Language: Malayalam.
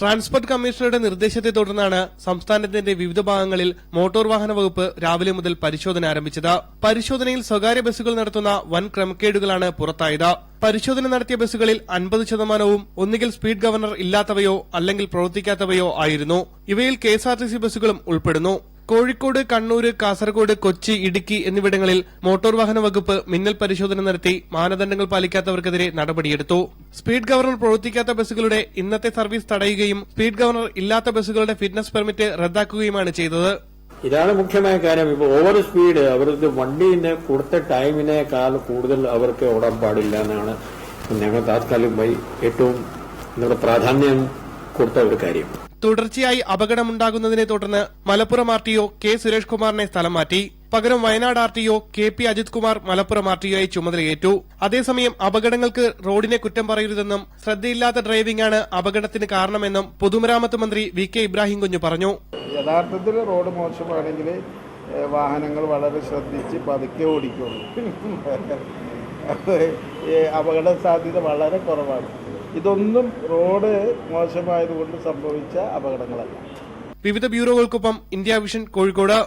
ട്രാൻസ്പോർട്ട് കമ്മീഷണറുടെ നിർദ്ദേശത്തെ തുടർന്നാണ് സംസ്ഥാനത്തിന്റെ വിവിധ ഭാഗങ്ങളിൽ മോട്ടോർ വാഹന വകുപ്പ് രാവിലെ മുതൽ പരിശോധന ആരംഭിച്ചത്. പരിശോധനയിൽ സ്വകാര്യ ബസ്സുകൾ നടത്തുന്ന വൻ ക്രമക്കേടുകളാണ് പുറത്തായത്. പരിശോധന നടത്തിയ ബസ്സുകളിൽ അൻപത് ശതമാനവും ഒന്നുകിൽ സ്പീഡ് ഗവർണർ ഇല്ലാത്തവയോ അല്ലെങ്കിൽ പ്രവർത്തിക്കാത്തവയോ ആയിരുന്നു. ഇവയിൽ കെഎസ്ആർടിസി ബസ്സുകളും ഉൾപ്പെടുന്നു. കോഴിക്കോട് കണ്ണൂർ കാസർഗോഡ് കൊച്ചി ഇടുക്കി എന്നിവിടങ്ങളിൽ മോട്ടോർ വാഹന വകുപ്പ് മിന്നൽ പരിശോധന നടത്തി മാനദണ്ഡങ്ങൾ പാലിക്കാത്തവർക്കെതിരെ നടപടിയെടുത്തു. സ്പീഡ് ഗവർണർ പ്രവർത്തിക്കാത്ത ബസ്സുകളുടെ ഇന്നത്തെ സർവീസ് തടയുകയും സ്പീഡ് ഗവർണർ ഇല്ലാത്ത ബസ്സുകളുടെ ഫിറ്റ്നസ് പെർമിറ്റ് റദ്ദാക്കുകയുമാണ് ചെയ്തത്. ഇതാണ് മുഖ്യമായ കാര്യം. ഇപ്പൊ ഓവർ സ്പീഡ് അവർക്ക് വണ്ടീനെ കൊടുത്ത ടൈമിനേക്കാൾ കൂടുതൽ അവർക്ക് ഓടാൻ പാടില്ല എന്നാണ് ഞങ്ങൾ താത്കാലികമായി ഏറ്റവും പ്രാധാന്യം കൊടുത്ത ഒരു കാര്യം. തുടർച്ചയായി അപകടമുണ്ടാകുന്നതിനെ തുടർന്ന് Malappuram R T O K Suresh കുമാറിനെ സ്ഥലം മാറ്റി. പകരം Wayanad R T O K P Ajith Kumar Malappuram R T ഒയെ ചുമതലയേറ്റു. അതേസമയം അപകടങ്ങൾക്ക് റോഡിനെ കുറ്റം പറയരുതെന്നും ശ്രദ്ധയില്ലാത്ത ഡ്രൈവിംഗ് ആണ് അപകടത്തിന് കാരണമെന്നും പൊതുമരാമത്ത് മന്ത്രി വി കെ ഇബ്രാഹിം കുഞ്ഞു പറഞ്ഞു. യഥാർത്ഥത്തിൽ റോഡ് മോശമാണെങ്കിൽ വാഹനങ്ങൾ വളരെ ശ്രദ്ധിച്ച് പതുക്കെ ഓടിക്കുള്ളൂ അപകട സാധ്യത വളരെ കുറവാണ്. ഇതൊന്നും റോഡ് മോശമായതുകൊണ്ട് സംഭവിച്ച അപകടങ്ങളല്ല. വിവിധ ബ്യൂറോകൾക്കൊപ്പം ഇന്ത്യ വിഷൻ കോഴിക്കോട്.